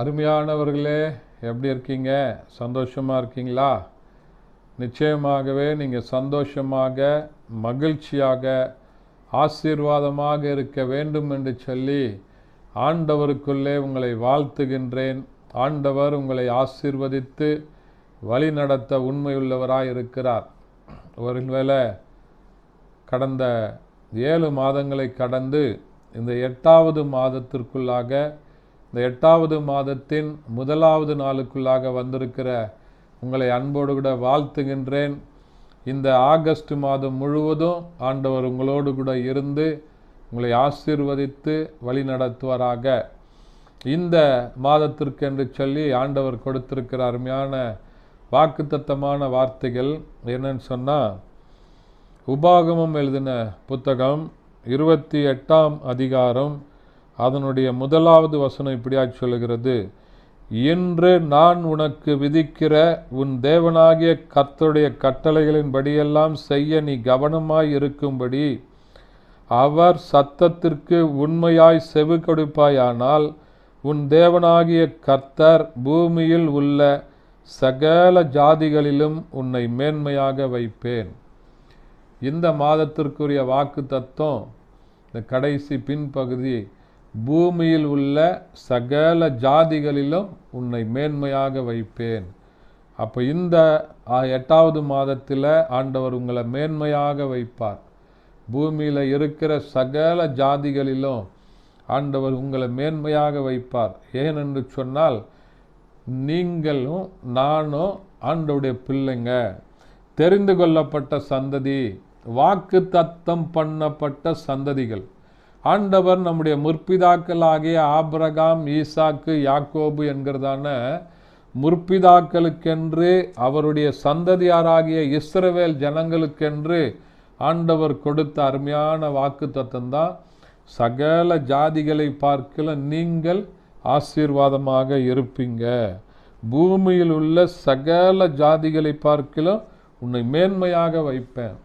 அருமையானவர்களே எப்படி இருக்கீங்க? சந்தோஷமாக இருக்கீங்களா? நிச்சயமாகவே நீங்கள் சந்தோஷமாக மகிழ்ச்சியாக ஆசீர்வாதமாக இருக்க வேண்டும் என்று சொல்லி ஆண்டவருக்குள்ளே உங்களை வாழ்த்துகின்றேன். ஆண்டவர் உங்களை ஆசீர்வதித்து வழி நடத்த உண்மையுள்ளவராக இருக்கிறார். ஒருவேளை கடந்த ஏழு மாதங்களை கடந்து இந்த எட்டாவது மாதத்திற்குள்ளாக இந்த எட்டாவது மாதத்தின் முதலாவது நாளுக்குள்ளாக வந்திருக்கிற உங்களை அன்போடு கூட வாழ்த்துகின்றேன். இந்த ஆகஸ்ட் மாதம் முழுவதும் ஆண்டவர் உங்களோடு கூட இருந்து உங்களை ஆசீர்வதித்து வழி நடத்துவாராக. இந்த மாதத்திற்கென்று சொல்லி ஆண்டவர் கொடுத்திருக்கிற அருமையான வாக்குத்தத்தமான வார்த்தைகள் என்னன்னு சொன்னால் உபாகமம் எழுதின புத்தகம் இருபத்தி எட்டாம் அதிகாரம் அதனுடைய முதலாவது வசனம் இப்படியாக சொல்லுகிறது. இன்று நான் உனக்கு விதிக்கிற உன் தேவனாகிய கர்த்தருடைய கட்டளைகளின்படியெல்லாம் செய்ய நீ கவனமாய் இருக்கும்படி அவர் சத்தத்திற்கு உண்மையாய் செவி கொடுப்பாயானால் உன் தேவனாகிய கர்த்தர் பூமியில் உள்ள சகல ஜாதிகளிலும் உன்னை மேன்மையாக வைப்பேன். இந்த மாதத்திற்குரிய வாக்கு தத்துவம் இந்த கடைசி பின்பகுதி பூமியில் உள்ள சகல ஜாதிகளிலும் உன்னை மேன்மையாக வைப்பேன். அப்போ இந்த எட்டாவது மாதத்தில் ஆண்டவர் உங்களை மேன்மையாக வைப்பார். பூமியில் இருக்கிற சகல ஜாதிகளிலும் ஆண்டவர் உங்களை மேன்மையாக வைப்பார். ஏனென்று சொன்னால் நீங்களும் நானும் ஆண்டவுடைய பிள்ளைங்க. தெரிந்து கொள்ளப்பட்ட சந்ததி வாக்கு தத்தம் பண்ணப்பட்ட சந்ததிகள். ஆண்டவர் நம்முடைய முற்பிதாக்களாகிய ஆப்ரகாம் ஈசாக்கு யாக்கோபு என்கிறதான முற்பிதாக்களுக்கென்று அவருடைய சந்ததியாராகிய இஸ்ரவேல் ஜனங்களுக்கென்று ஆண்டவர் கொடுத்த அருமையான வாக்கு தத்தம்தான். சகல ஜாதிகளை பார்க்கல நீங்கள் ஆசீர்வாதமாக இருப்பீங்க. பூமியில் உள்ள சகல ஜாதிகளை பார்க்கலும் உன்னை மேன்மையாக வைப்பேன்.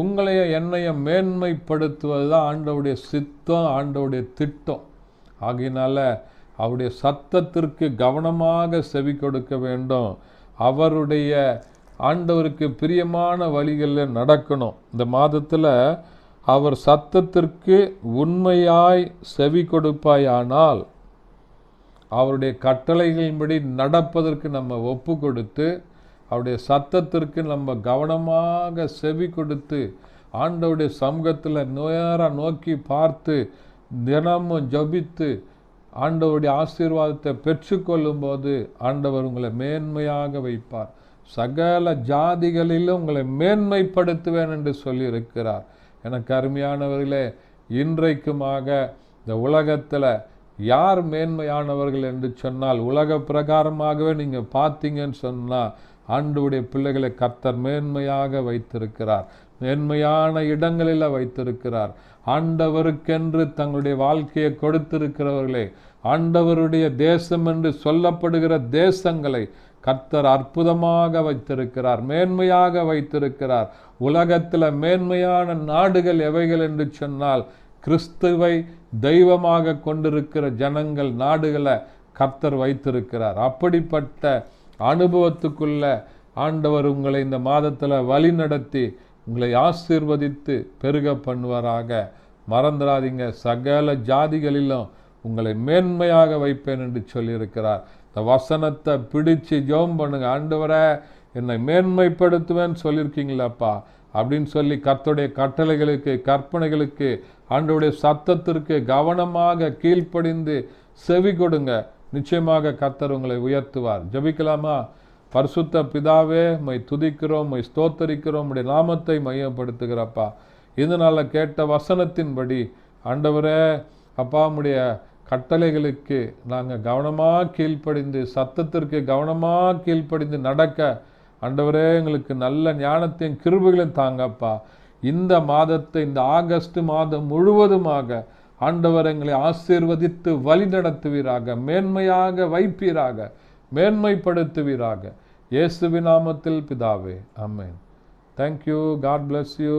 உங்களைய என்னைய மேன்மைப்படுத்துவது தான் ஆண்டவுடைய சித்தம் ஆண்டவுடைய திட்டம். ஆகையினால அவருடைய சத்தத்திற்கு கவனமாக செவி கொடுக்க வேண்டும். அவருடைய ஆண்டவருக்கு பிரியமான வழிகளில் நடக்கணும். இந்த மாதத்தில் அவர் சத்தத்திற்கு உண்மையாய் செவி கொடுப்பாயானால் அவருடைய கட்டளைகளின்படி நடப்பதற்கு நம்ம ஒப்பு கொடுத்து அவருடைய சத்தத்திற்கு நம்ம கவனமாக செவி கொடுத்து ஆண்டவருடைய சமூகத்தில் நேராக நோக்கி பார்த்து தினமும் ஜபித்து ஆண்டவருடைய ஆசீர்வாதத்தை பெற்றுக்கொள்ளும்போது ஆண்டவர் உங்களை மேன்மையாக வைப்பார். சகல ஜாதிகளிலும் உங்களை மேன்மைப்படுத்துவேன் என்று சொல்லியிருக்கிறார். எனக்கு அருமையானவர்களே இன்றைக்குமாக இந்த உலகத்தில் யார் மேன்மையானவர்கள் என்று சொன்னால் உலக பிரகாரமாகவே நீங்கள் பார்த்தீங்கன்னு சொன்னால் ஆண்டுடைய பிள்ளைகளை கர்த்தர் மேன்மையாக வைத்திருக்கிறார். மேன்மையான இடங்களில் வைத்திருக்கிறார். ஆண்டவருக்கென்று தங்களுடைய வாழ்க்கையை கொடுத்திருக்கிறவர்களே ஆண்டவருடைய தேசம் என்று சொல்லப்படுகிற தேசங்களை கர்த்தர் அற்புதமாக வைத்திருக்கிறார் மேன்மையாக வைத்திருக்கிறார். உலகத்தில் மேன்மையான நாடுகள் எவைகள் என்று சொன்னால் கிறிஸ்துவை தெய்வமாக கொண்டிருக்கிற ஜனங்கள் நாடுகளை கர்த்தர் வைத்திருக்கிறார். அப்படிப்பட்ட அனுபவத்துக்குள்ள ஆண்டவர் உங்களை இந்த மாதத்தில் வழி நடத்தி உங்களை ஆசீர்வதித்து பெருக பண்ணுவாராக. மறந்துடாதீங்க. சகல ஜாதிகளிலும் உங்களை மேன்மையாக வைப்பேன் என்று சொல்லியிருக்கிறார். இந்த வசனத்தை பிடிச்சு ஜெபம் பண்ணுங்க. ஆண்டவரை என்னை மேன்மைப்படுத்துவேன்னு சொல்லியிருக்கீங்களாப்பா? அப்படின்னு சொல்லி கர்த்தருடைய கட்டளைகளுக்கு கற்பனைகளுக்கு ஆண்டவுடைய சத்தத்திற்கு கவனமாக கீழ்ப்படிந்து செவி கொடுங்க. நிச்சயமாக கர்த்தர் உங்களை உயர்த்துவார். ஜெபிக்கலாமா? பரிசுத்த பிதாவே மை துதிக்கிறோம் மை ஸ்தோத்தரிக்கிறோம் உடைய நாமத்தை மையப்படுத்துகிறப்பா. இதனால் கேட்ட வசனத்தின்படி ஆண்டவரே அப்பா உம்முடைய கட்டளைகளுக்கு நாங்கள் கவனமாக கீழ்ப்படிந்து சத்தத்திற்கு கவனமாக கீழ்ப்படிந்து நடக்க ஆண்டவரே எங்களுக்கு நல்ல ஞானத்தையும் கிருபைகளையும் தாங்கப்பா. இந்த மாதத்தை இந்த ஆகஸ்ட் மாதம் முழுவதுமாக ஆண்டவர் எங்களை ஆசீர்வதித்து வழி நடத்துவீராக மேன்மையாக வைப்பீராக மேன்மைப்படுத்துவீராக. இயேசுவி நாமத்தில் பிதாவே amen thank you God bless you